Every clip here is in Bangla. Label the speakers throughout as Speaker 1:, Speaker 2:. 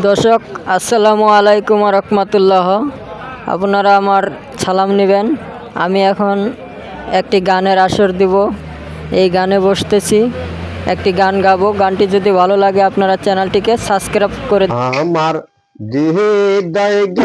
Speaker 1: দর্শক, আসসালামু আলাইকুম রহমতুল্লাহ। আপনারা আমার সালাম নেবেন। আমি এখন একটি গানের আসর দিব। এই গানে বসতেছি। একটি গান গাবো। গানটি যদি ভালো লাগে আপনারা চ্যানেলটিকে সাবস্ক্রাইব করে
Speaker 2: আমার গেছে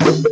Speaker 2: Thank you.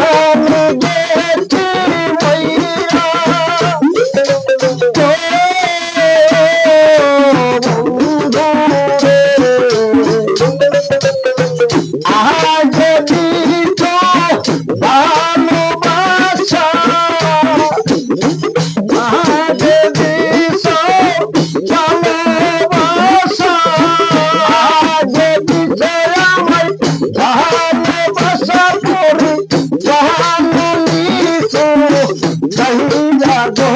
Speaker 2: हो সাধু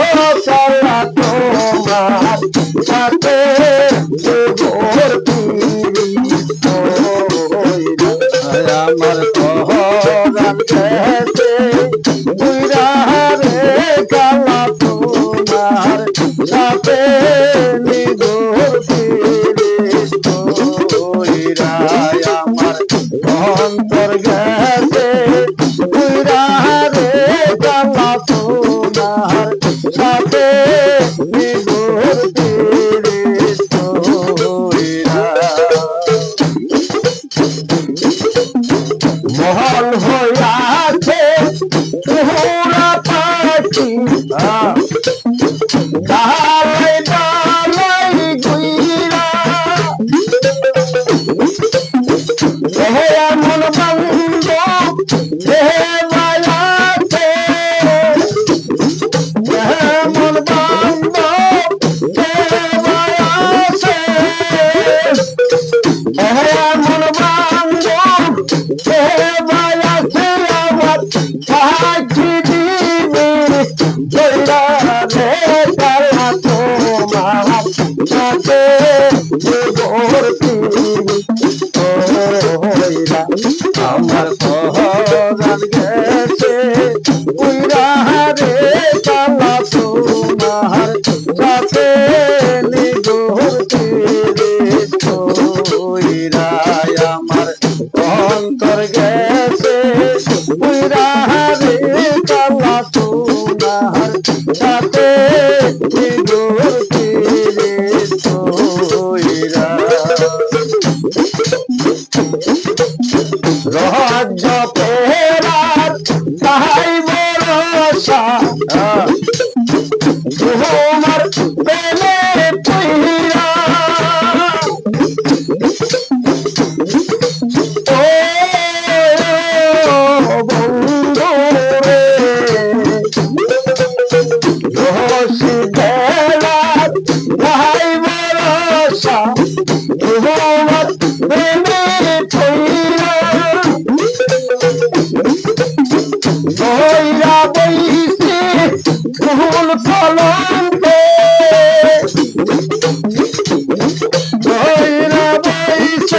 Speaker 2: সারা তোমার সাথে। আমার তোহরান খেতে বুইরা রে কালা তোমার, সাথে নিদোর ফিরে তোরা আমার অন্তর গে আমার পহরান গেছে উইরা রে।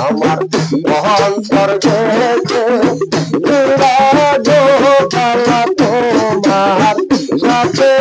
Speaker 2: আমার মহান স্বর্গে তোমার সাথে